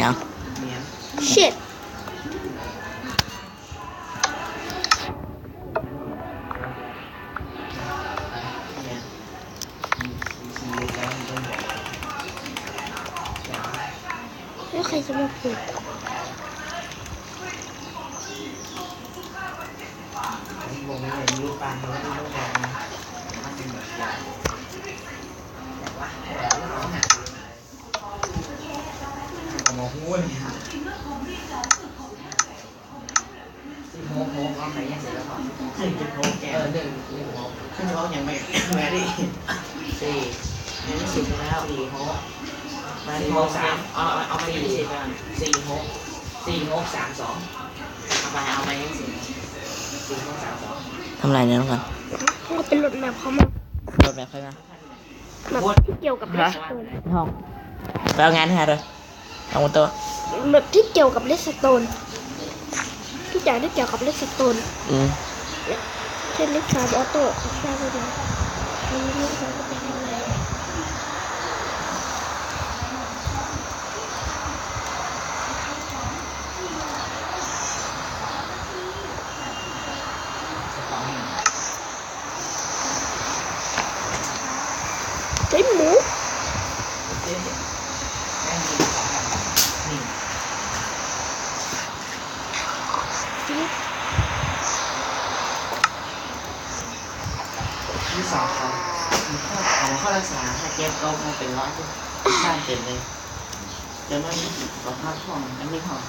ยัง shit แล้ว ใครจะมาปลูกวงนี้เลยยูปันแล้วก็ลูกบอลมันเป็นแบบยาวแต่ว่าแต่ว่าน้องหนักหมกงูเลยครับสิบหกโมงเอาไหนยังเสร็จแล้วก่อนหนึ่งจุดหกแกเออหนึ่งหนึ่งหกขึ้นเขายังไม่แม่ดิสี่ยังไม่สิบแล้วสี่หกมาที่หกสามเอาเอาเอาไปยี่สิบกันสี่หกสี่หกสามสองเอาไปเอาไปยี่สิบ ทำอะไรเนี่ยน้องกันก็เป็นรถแมพเขามารถแบบใครมาแบบที่เกี่ยวกับเลสโตนห้องไปเอางานให้เลยเอาหมดตัวแบบที่เกี่ยวกับเลสโตนทุกอย่างที่เกี่ยวกับเลสโตนอืมเช่นลิฟต์ออโต้แค่ไม่ได้อันนี้ลิฟต์ก็เป็นอะไรใช้หมู ที่สองเขาของข้อ รักษาถ้าเจ็บก็คงเป็นร้อยที่บ้านเต็มเลยจนว่าเราพักห้องอันนี้ห้อง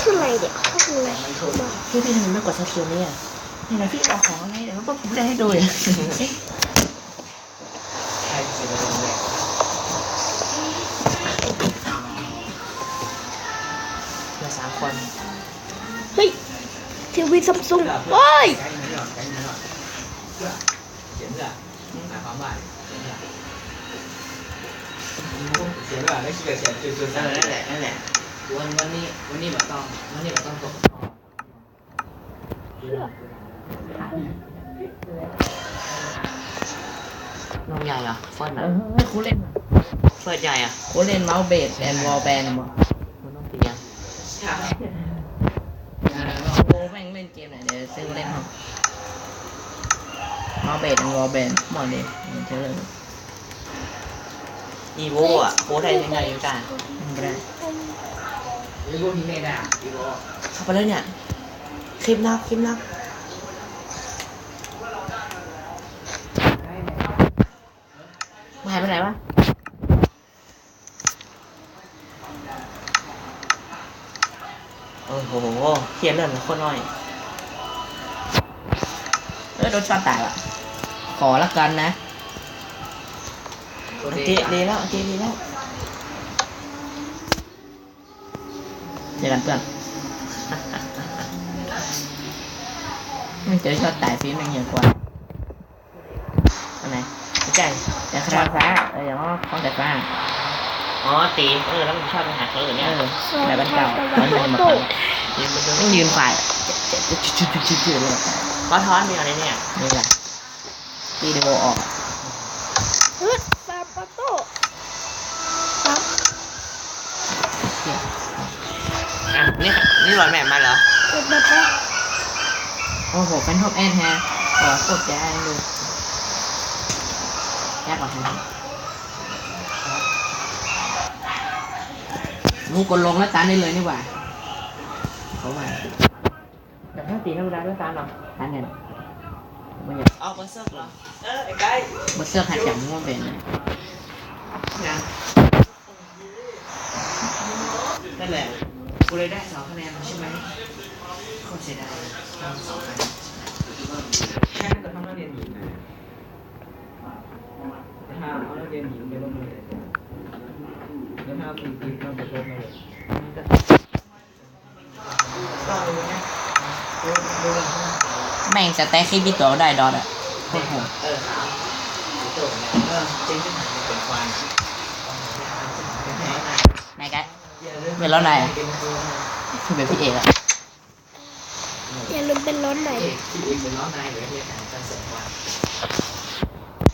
คืออะไรเด็กก็คืออะไรมาพี่พี่ทำไมไม่กดซับซ้อนเนี่ยนี่นะพี่เอาของอะไรเดี๋ยวก็ผมจะให้ดูอะใครจะไปดูเลยเหลือสามคน เฮ้ยทีวีซัมซุงโอ้ย ใกล้นี้หรอใกล้นี้หรอเขียนเสื้อหมายความว่า เขียนเสื้อแล้วเขียนเขียนจุดจุดนั่นแหละนั่นแหละ วันวันนี้วันนี้แบบต้องวันนี้แบบต้องตกน้องใหญ่เหรอเฟิร์นอะครูเล่นเฟิร์นใหญ่อะครูเล่นเมาส์เบสแอนด์วอลแบนด์มั้งมันต้องตียังครูแม่งเล่นเกมไหนเดี๋ยวซื้อมาเล่นห้องเมาส์เบสแอนด์วอลแบนด์หมดเลยเจอเลย อีโวอะโค้ดไทยยังไงอยู่กันไม่ได้อีโก้ที่ไม่ได้อีโก้เข้าไปแล้วเนี่ยคลิปนักคลิปนักมาหายไปไหนวะโอ้โหเขียนเรื่องคนน้อยเออโดนช็อตตายว่ะ ขอละกันนะ ตัวโอเด็เคดีแล้วโอเคดีแล้วเจอกันเพื่อนไม่เจอช็อตตายฟีนแม่งเยอะกว่าอันไหนใกล้แต่คราฟ้าเอออย่างว่าของแต่ฟ้าอ๋อตีเออแล้วมันชอบไปหาเขาอื่นเนี่ยเออแต่บ้านเก่ามันเป็นมาก่อนยืนบนต้องยืนฝ่ายจุดจุดจุดจุดจุดเลยก็ท้อนมีอะไรเนี่ยนี่แหละตีเดโวออก อะนี่นี่รอยแม่มาเหรอกดแบบว่าโอ้โหเป็นท็อปแอนฮะขอกดแจ้งดูแยกกว่าฮะมูกดลงแล้วตันได้เลยนี่หว่าเขามาแต่ถ้าตีธรรมดาก็ตามหรอตันเนี่ยมันอยากเอาเบอร์เซิร์ฟเหรอเออไอ้ไก่มาเสื้อขัดจับมั่วเป็นนะยังนั่นแหละ กูเลยได้สองคะแนนใช่ไหมโคตรเสียดายสองคะแนนแค่นั้นก็ทำนักเรียนหญิงนะถ้าเอานักเรียนหญิงเดี๋ยวลงเลยแล้วถ้าเอาตีตีต้องไปลบเลยก็ดูนะดูดูเลยแม่งสแต็กคลิปที่ตัวได้ดอทอะโคตรโหดเออจริงที่ไหนเป็นควายไหนกัน เป็นแล้วไหนอะเป็นตัวคือเป็นพี่เอกอะอย่าลืมเป็นร้อนหน่อยเอกที่เอกเป็นน้องนายหรือเรียกอาจารย์เสริมว่า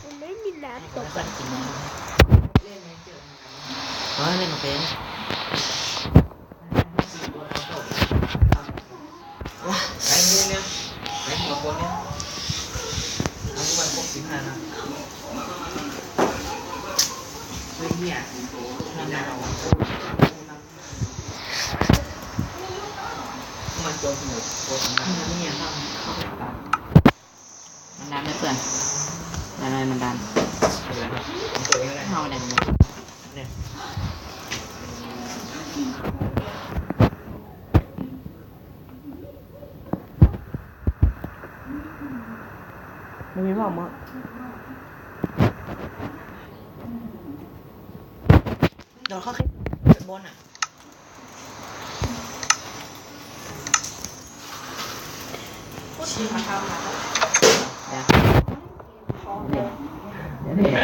มันไม่มีน้ำตแล้วกก็กินน้ำเล่นไหมเจอเฮ้ยเล่นมาเป็นว้าไอ้เนี่ยเนี่ยไอ้หัวคนเนี่ยเอาทุกวันพกสิบห้านะ เนี่ยทำงานเอามันโจมหมดโคตรนะเนี่ยครับมันดันไม่เปื่อนดันอะไรมันดันเองก็ได้เอาดันเนี่ยไม่มีบอกมั้ง โดนเข้าแค่บนอะชี้มาทำนะเดี๋ยวเดี๋ยวเดี๋ยว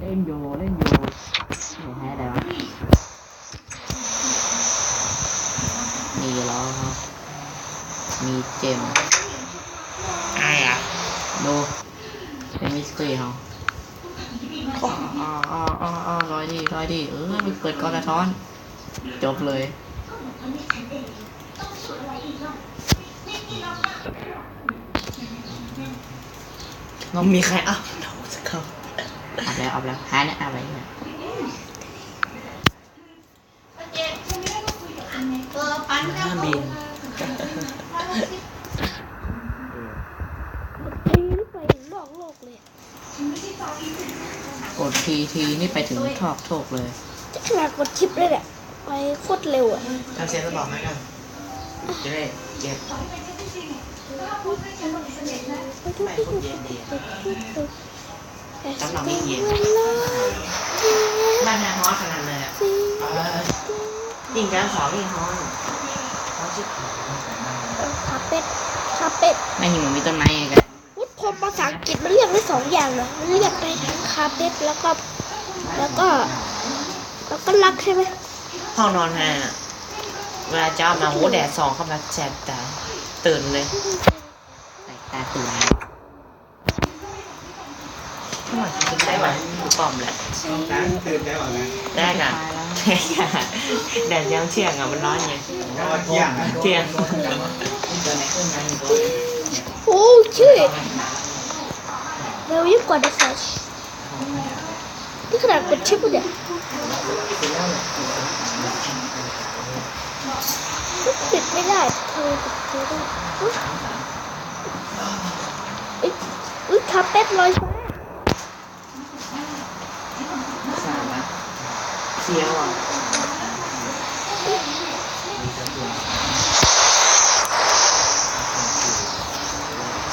เล่นโยเล่นโยเดี๋ยวแพ้ได้วะมีล้อครับ มีเจมไอ้อะดูเป็นมิสตรีเขา อ๋ออ๋ออ๋ออ๋อร้อยดีร้อยดีเออมันเกิดกรท้อน จบเลยเรามีใครอัพเราจะเข้าอัพแล้วอัพแล้วหาเนี่ยอัพอะไรเนี่ยหน้าบินทีนี่ไปถึงนอกโลกเลย กดทีทีนี่ไปถึงทอกโชคเลยจะขนาดกดชิปเลยแหละไปโคตรเร็วอะทำเสียงจะบอกให้กันจะได้เก็บไม่คนเย็นดีสำหรับไม่เย็นบ้านนาฮอสขนาดเลยอะยิงการสองยิงฮอนเขาชื่อคาเป็ดคาเป็ดไม่หิมมีต้นไม้ไงกันวุฒิพร ภาษาอังกฤษมันเรียกได้สองอย่างนะมันเรียกได้ทั้งคาเป็ดแล้วก็ แล้วก็ แล้วก็รักใช่ไหมห้องนอนฮะเวลาเจ้ามาโหแดดสองเข้ามาแสบตาตื่นเลยแตกตาตื่นทำไมถึงได้ไหวอยู่ปอมแหละต้องการตื่นได้หรอนะได้ค่ะได้ค่ะแดดยังเที่ยงอะมันร้อนไงก็เที่ยงนะเที่ยงโอ้ชื่อเร็วยิ่งกว่าเดอะแฟชนี่ขนาดกดชิปเนี่ยติดไม่ได้เธอติดเธอได้อุ๊ยเอ้ยอุ้ยคาเป็ดลอยฟ้าเที่ยวอะ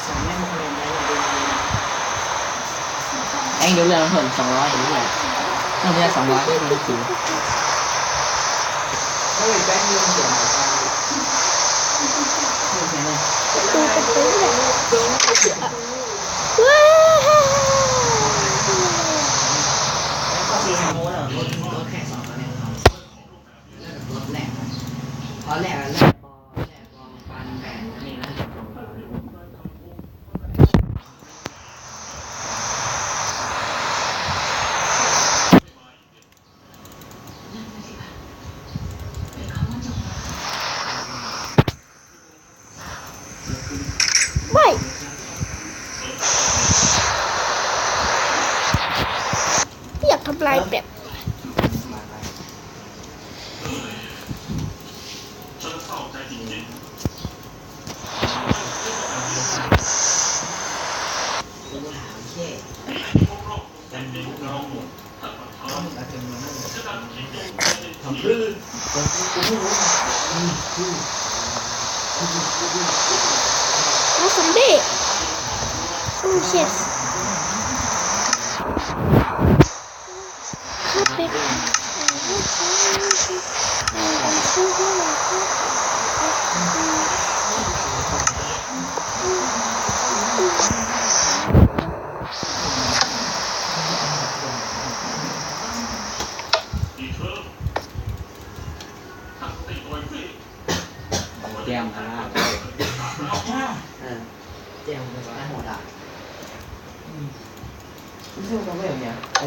สามแม่มาเรียนได้อย่างดี เองดูเรื่องเพิ่มสองร้อยดูเลยต้องเรียนสองร้อยไม่รู้กี่เฮ้ยแบงค์ยืมเสียงหน่อยครับไม่ใช่เลยดูเป็นตัวเนี่ยว้าวแล้วก็สี่ห้าโมงแล้วรถรถแค่สองคะแนนเขารถแรกตอนแรกอะแรกบอแรกบอปันแปดนี่นะ ไม่อยากทำ ลายแบบกูถามแค่กันนี้น้อง 嗯，这样子蛮好的。嗯，你这个怎么样？哦。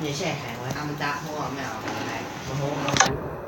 你现在系会？为啱唔啱啫好啊咩啊我系我好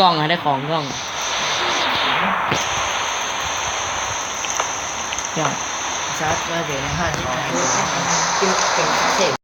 กล้องอะได้ของกล้องยอด ซัดมาเดี๋ยวในห้างของเก็บเป็นเศษ